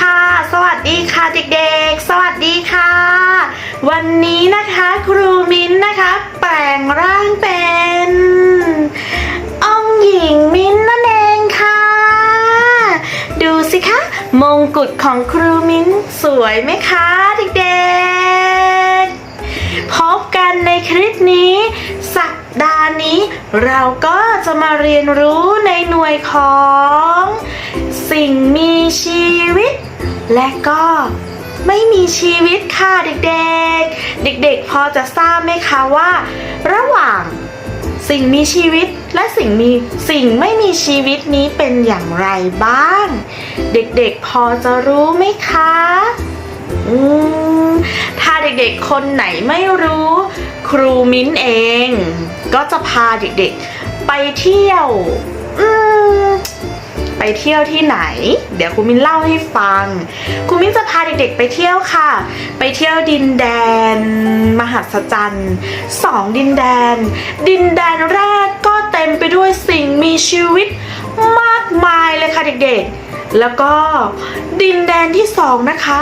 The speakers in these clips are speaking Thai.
ค่ะ สวัสดีค่ะเด็กๆ สวัสดีค่ะ วันนี้นะคะครูมิ้นนะคะแปลงร่างเป็นองค์หญิงมิ้นนั่นเองค่ะ ดูสิคะมงกุฎของครูมิ้นสวยไหมคะเด็กๆ พบกันในคลิปนี้ สัปดาห์นี้เราก็จะมาเรียนรู้ในหน่วยของ สิ่งมีชีวิต และก็ไม่มีชีวิตค่ะเด็กๆ เด็กๆ พอจะทราบไหมคะว่า ระหว่างสิ่งมีชีวิตและสิ่งมีสิ่งไม่มีชีวิตนี้เป็นอย่างไรบ้าง เด็กๆ พอจะรู้ไหมคะอืมถ้าเด็กๆ คนไหนไม่รู้ ครูมิ้นเอง ก็จะพาเด็กๆ ไปเที่ยว อืม ไปเที่ยวที่ไหน เดี๋ยวครูมิ้นเล่าให้ฟังครูมิ้นจะพาเด็กๆไปเที่ยวค่ะ ไปเที่ยวดินแดน มหัศจรรย์สองดินแดน ดินแดนแรกก็เต็มไปด้วยสิ่งมีชีวิตมากมายเลยค่ะเด็กๆ แล้วก็ดินแดนที่สองนะคะ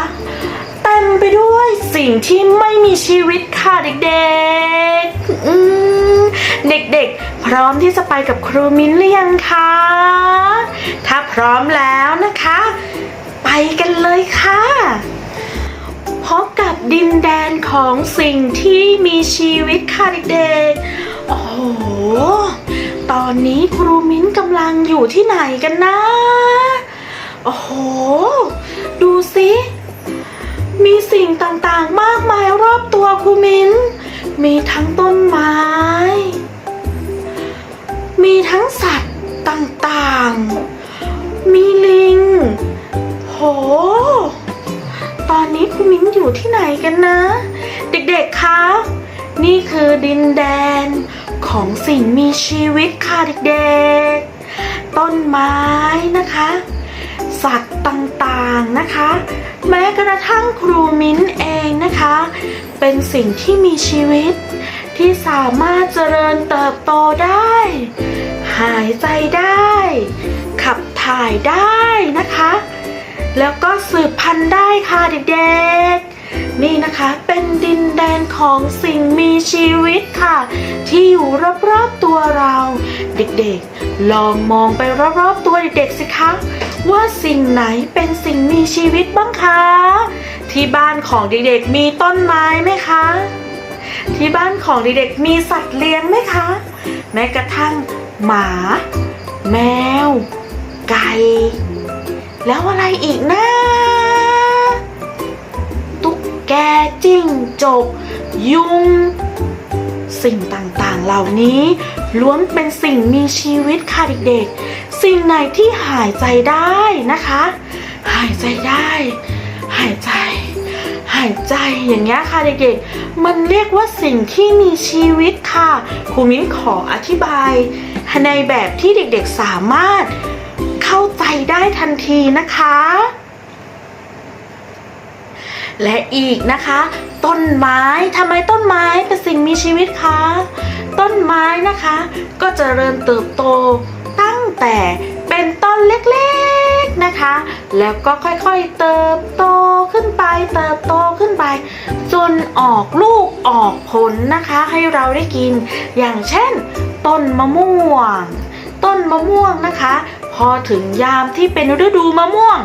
ต็มไปด้วยสิ่งที่ไม่มีชีวิตค่ะเด็กๆ เด็กๆ พร้อมที่จะไปกับครูมิ้นหรือยังคะ ถ้าพร้อมแล้วนะคะ ไปกันเลยค่ะพบกับดินแดนของสิ่งที่มีชีวิตค่ะเด็กๆ โอ้โห ตอนนี้ครูมิ้นกำลังอยู่ที่ไหนกันนะ โอ้โห ดูสิ มีสิ่งต่างๆมากมายรอบตัวครูมิ้นมีทั้งต้นไม้ มีทั้งสัตว์ต่างๆ มีลิง โห ตอนนี้ครูมิ้นอยู่ที่ไหนกันนะ เด็กๆ คะ นี่คือดินแดนของสิ่งมีชีวิตค่ะเด็กๆ ต้นไม้นะคะ สัตว์ต่างๆนะคะ แม้กระทั่งครูมิ้นเองนะคะ เป็นสิ่งที่มีชีวิต ที่สามารถเจริญเติบโตได้ หายใจได้ ขับถ่ายได้นะคะ แล้วก็สืบพันธุ์ได้ค่ะเด็กๆ นี่นะคะเป็นดินแดนของสิ่งมีชีวิตค่ะ ที่อยู่รอบๆตัวเรา เด็กๆ ลองมองไปรอบๆตัวเด็กๆสิคะ ว่าสิ่งไหนเป็นสิ่งมีชีวิตบ้างคะ ที่บ้านของเด็กๆมีต้นไม้ไหมคะ ที่บ้านของเด็กๆมีสัตว์เลี้ยงไหมคะ แม้กระทั่งหมา แมว ไก่ แล้วอะไรอีกนะตุ๊กแกจิ้งจก ยุง สิ่งต่างๆเหล่านี้ล้วนเป็นสิ่งมีชีวิตค่ะเด็กๆ สิ่งไหนที่หายใจได้นะคะ หายใจได้ หายใจ หายใจอย่างเงี้ยค่ะเด็กๆ มันเรียกว่าสิ่งที่มีชีวิตค่ะครูมิ้นขออธิบายในแบบที่เด็กๆสามารถเข้าใจได้ทันทีนะคะและอีกนะคะ ต้นไม้ทำไมต้นไม้เป็นสิ่งมีชีวิตคะต้นไม้นะคะ ก็จเจริญเติบโตตั้งแต่เป็นต้นเล็กๆนะคะ แล้วก็ค่อยๆเติบโตขึ้นไปเติบโตขึ้นไป จนออกลูกออกผลนะคะ ให้เราได้กิน อย่างเช่น ต้นมะม่วง ต้นมะม่วงนะคะ พอถึงยามที่เป็นฤดูมะม่วง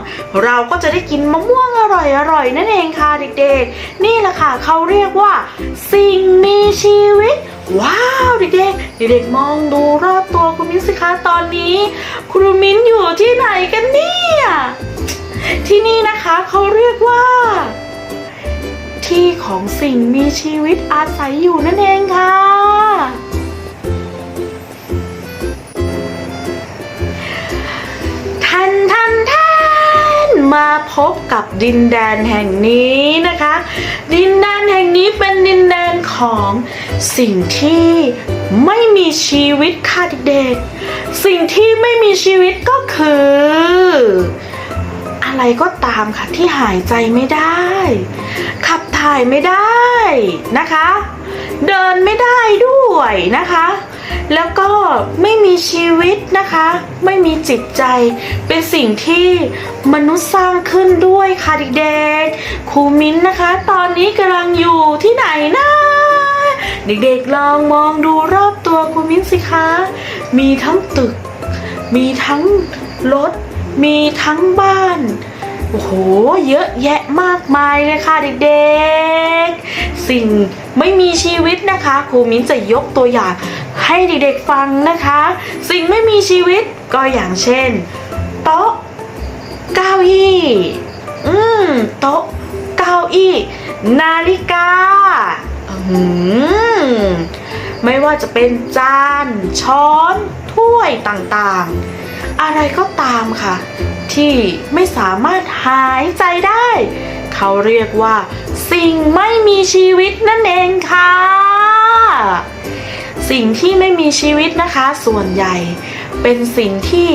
เราก็จะได้กินมะม่วงอร่อยๆนั่นเองค่ะเด็กๆ นี่แหละค่ะเขาเรียกว่า สิ่งมีชีวิต ว้าวเด็กๆเด็กๆมองดูรอบตัวคุณมิ้นสิคะตอนนี้ครูมิ้นอยู่ที่ไหนกันเนี่ยที่นี่นะคะเขาเรียกว่า ที่ของสิ่งมีชีวิตอาศัยอยู่นั่นเอง พบกับดินแดนแห่งนี้นะคะ ดินแดนแห่งนี้เป็นดินแดนของสิ่งที่ไม่มีชีวิตค่ะเด็กๆสิ่งที่ไม่มีชีวิตก็คือ อะไรก็ตามค่ะที่หายใจไม่ได้ ขับถ่ายไม่ได้นะคะ เดินไม่ได้ด้วยนะคะ แล้วก็ไม่มีชีวิตนะคะ ไม่มีจิตใจเป็นสิ่งที่มนุษย์สร้างขึ้นด้วยค่ะเด็กๆครูมิ้นนะคะ ตอนนี้กำลังอยู่ที่ไหนนะเด็กๆลองมองดูรอบตัวครูมิ้นสิคะ มีทั้งตึก มีทั้งรถ มีทั้งบ้านโอ้โห เยอะแยะมากมายเลยค่ะเด็กๆ สิ่งไม่มีชีวิตนะคะครูมิ้นจะยกตัวอย่าง ให้เด็กๆฟังนะคะ สิ่งไม่มีชีวิตก็อย่างเช่น โต๊ะ เก้าอี้ อืม โต๊ะ เก้าอี้ นาฬิกา อืม ไม่ว่าจะเป็นจาน ช้อน ถ้วยต่างๆ อะไรก็ตามค่ะ ที่ไม่สามารถหายใจได้ เขาเรียกว่า สิ่งไม่มีชีวิตนั่นเองค่ะ สิ่งที่ไม่มีชีวิตนะคะ ส่วนใหญ่เป็นสิ่งที่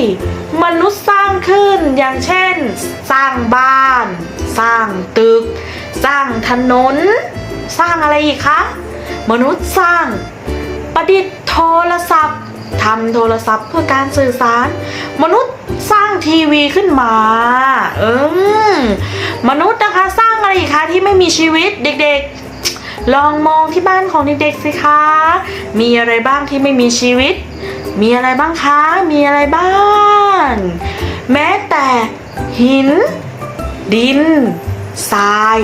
มนุษย์สร้างขึ้นอย่างเช่น สร้างบ้าน สร้างตึก สร้างถนน สร้างอะไรอีกคะมนุษย์สร้างประดิษฐ์โทรศัพท์ทำโทรศัพท์เพื่อการสื่อสาร มนุษย์สร้างทีวีขึ้นมา เออมนุษย์นะคะสร้างอะไรอีกคะที่ไม่มีชีวิตเด็กๆ ลองมองที่บ้านของเด็กๆสิคะ มีอะไรบ้างที่ไม่มีชีวิต มีอะไรบ้างคะ มีอะไรบ้าง แม้แต่หิน ดิน ทราย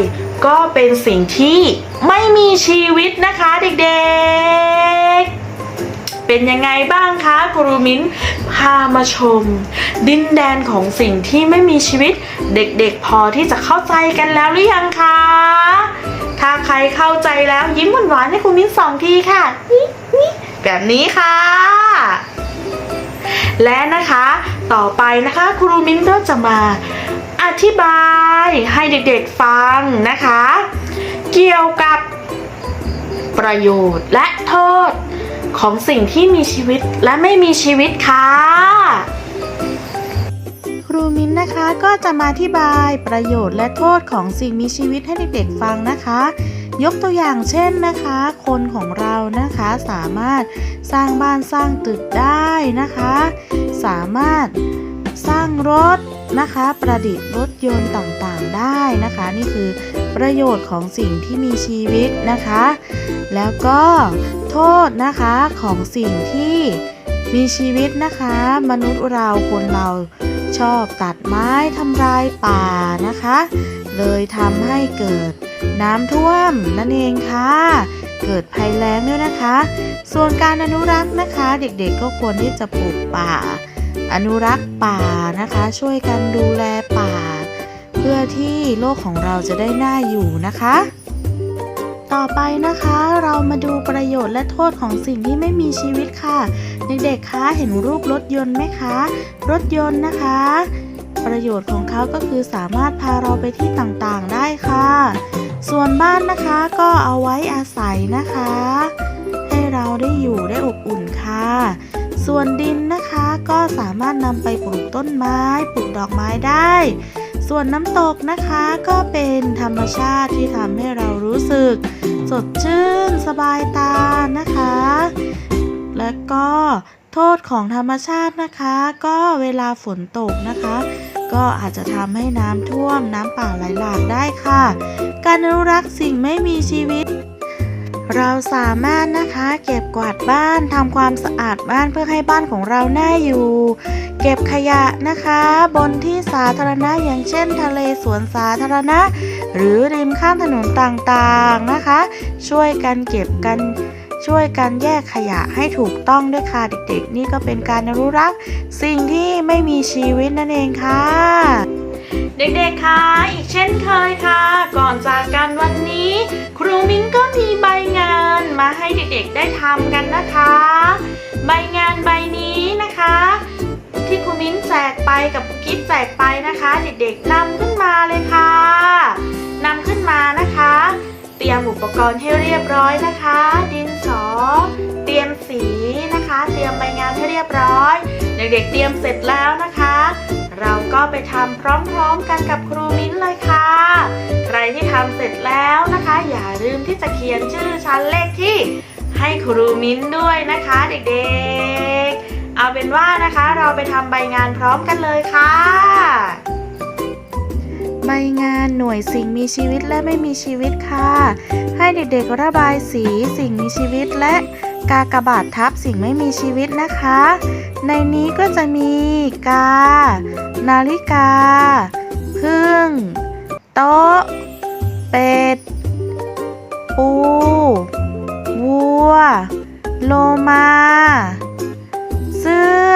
ก็เป็นสิ่งที่ไม่มีชีวิตนะคะเด็กๆ เป็นยังไงบ้างคะครูมิ้นพามาชม ดินแดนของสิ่งที่ไม่มีชีวิต เด็กๆ พอที่จะเข้าใจกันแล้วหรือยังคะ ถ้าใครเข้าใจแล้วยิ้มหวานๆให้ครูมิ้นสองทีค่ะนี่นี่แบบนี้ค่ะ และนะคะต่อไปนะคะครูมิ้นก็จะมาอธิบายให้เด็กๆฟังนะคะ เกี่ยวกับประโยชน์และโทษของสิ่งที่มีชีวิตและไม่มีชีวิตค่ะ รูมิ้นนะคะก็จะมาอธิบายประโยชน์และโทษของสิ่งมีชีวิตให้เด็กๆฟังนะคะ ยกตัวอย่างเช่นนะคะ คนของเรานะคะสามารถสร้างบ้านสร้างตึกได้นะคะ สามารถสร้างรถนะคะ ประดิษฐ์รถยนต์ต่างๆได้นะคะ นี่คือประโยชน์ของสิ่งที่มีชีวิตนะคะ แล้วก็โทษนะคะของสิ่งที่มีชีวิตนะคะ มนุษย์เราคนเรา ชอบตัดไม้ทำลายป่านะคะ เลยทำให้เกิดน้ำท่วมนั่นเองค่ะ เกิดภัยแล้งด้วยนะคะ ส่วนการอนุรักษ์นะคะ เด็กๆก็ควรที่จะปลูกป่า อนุรักษ์ป่านะคะ ช่วยกันดูแลป่า เพื่อที่โลกของเราจะได้น่าอยู่นะคะ ต่อไปนะคะเรามาดูประโยชน์และโทษของสิ่งที่ไม่มีชีวิตค่ะ เด็กๆคะเห็นรูปรถยนต์ไหมคะ รถยนต์นะคะ ประโยชน์ของเขาก็คือสามารถพาเราไปที่ต่างๆได้ค่ะ ส่วนบ้านนะคะก็เอาไว้อาศัยนะคะ ให้เราได้อยู่ได้อบอุ่นค่ะ ส่วนดินนะคะก็สามารถนำไปปลูกต้นไม้ปลูกดอกไม้ได้ ส่วนน้ำตกนะคะก็เป็นธรรมชาติที่ทำให้เรารู้สึก สดชื่น สบายตานะคะ และก็โทษของธรรมชาตินะคะ ก็เวลาฝนตกนะคะ ก็อาจจะทำให้น้ำท่วมน้ำป่าไหลหลากได้ค่ะ การอนุรักษ์สิ่งไม่มีชีวิต เราสามารถนะคะเก็บกวาดบ้านทำความสะอาดบ้านเพื่อให้บ้านของเราน่าอยู่ เก็บขยะนะคะ บนที่สาธารณะอย่างเช่น ทะเลสวนสาธารณะ หรือริมข้างถนนต่างๆนะคะ ช่วยกันเก็บกัน ช่วยกันแยกขยะให้ถูกต้องด้วยค่ะเด็กๆ นี่ก็เป็นการอนุรักษ์สิ่งที่ไม่มีชีวิตนั่นเองค่ะ เด็กๆคะอีกเช่นเคยค่ะ ก่อนจากกันวันนี้ ครูมิ้นก็มีใบงานมาให้เด็กๆได้ทำกันนะคะ ใบงานใบนี้นะคะ ที่ครูมิ้นแจกไปกับครูกิฟแจกไปนะคะ เด็กๆนำขึ้นมาเลยค่ะนำขึ้นมานะคะ รียมอุปกรณ์ให้เรียบร้อยนะคะ ดินสอ เตรียมสีนะคะ เตรียมใบงานให้เรียบร้อย เด็กๆเตรียมเสร็จแล้วนะคะ เราก็ไปทำพร้อมๆกันกับครูมิ้นเลยค่ะ ใครที่ทำเสร็จแล้วนะคะ อย่าลืมที่จะเขียนชื่อชั้นเลขที่ให้ครูมิ้นด้วยนะคะเด็กๆ เอาเป็นว่านะคะเราไปทำใบงานพร้อมกันเลยค่ะ ใบงานหน่วยสิ่งมีชีวิตและไม่มีชีวิตค่ะ ให้เด็กๆระบายสีสิ่งมีชีวิตและกากบาททับสิ่งไม่มีชีวิตนะคะ ในนี้ก็จะมีกา นาฬิกา พึ่ง โต๊ะ เป็ด ปู วัว โลมา เสื้อ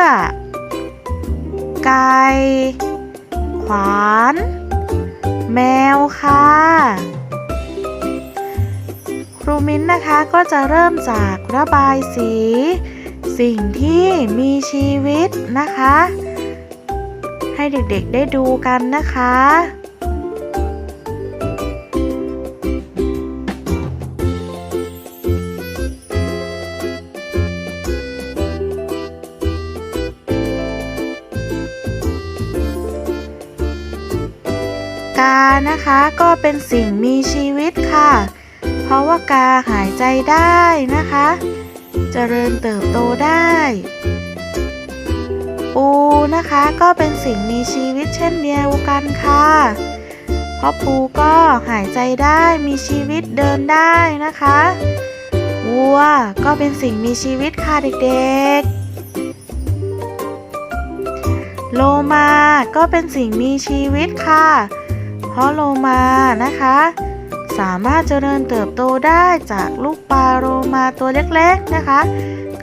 ไก่ ขวาน แมวค่ะ ครูมิ้นนะคะก็จะเริ่มจากระบายสี สิ่งที่มีชีวิตนะคะ ให้เด็กๆได้ดูกันนะคะ นะคะก็เป็นสิ่งมีชีวิตค่ะ เพราะว่ากาหายใจได้นะคะเจริญเติบโตได้ ปูนะคะก็เป็นสิ่งมีชีวิตเช่นเดียวกันค่ะ เพราะปูก็หายใจได้มีชีวิตเดินได้นะคะวัวก็เป็นสิ่งมีชีวิตค่ะเด็กๆ โลมาก็เป็นสิ่งมีชีวิตค่ะ พราะโลมานะคะ สามารถเจริญเติบโตได้จากลูกปลาโลมาตัวเล็กๆนะคะ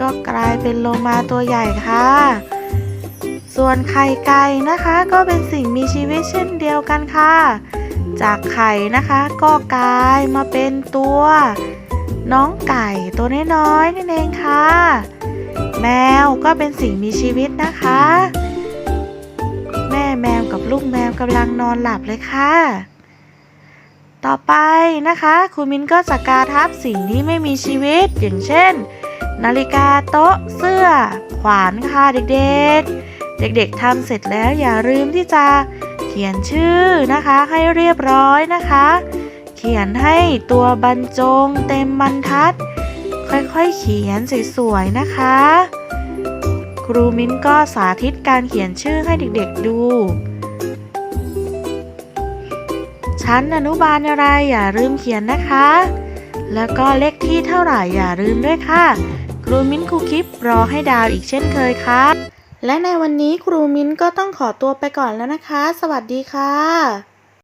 ก็กลายเป็นโลมาตัวใหญ่ค่ะ ส่วนไข่ไก่นะคะก็เป็นสิ่งมีชีวิตเช่นเดียวกันค่ะ จากไข่นะคะก็กลายมาเป็นตัว น้องไก่ตัวน้อยๆนั่นเองค่ะ แมวก็เป็นสิ่งมีชีวิตนะคะ ลูกแมวกำลังนอนหลับเลยค่ะ ต่อไปนะคะครูมิ้นก็จะกาทับสิ่งที่ไม่มีชีวิต อย่างเช่น นาฬิกาโต๊ะเสื้อ ขวานค่ะเด็กๆ เด็กๆทำเสร็จแล้วอย่าลืมที่จะเขียนชื่อนะคะให้เรียบร้อยนะคะ เขียนให้ตัวบรรจงเต็มบรรทัด ค่อยๆเขียนสวยๆนะคะครูมิ้นก็สาธิตการเขียนชื่อให้เด็กๆดู ชั้นอนุบาลอะไรอย่าลืมเขียนนะคะ แล้วก็เลขที่เท่าไหร่อย่าลืมด้วยค่ะ ครูมิ้นครูคิปรอให้ดาวอีกเช่นเคยค่ะ และในวันนี้ครูมิ้นก็ต้องขอตัวไปก่อนแล้วนะคะ สวัสดีค่ะ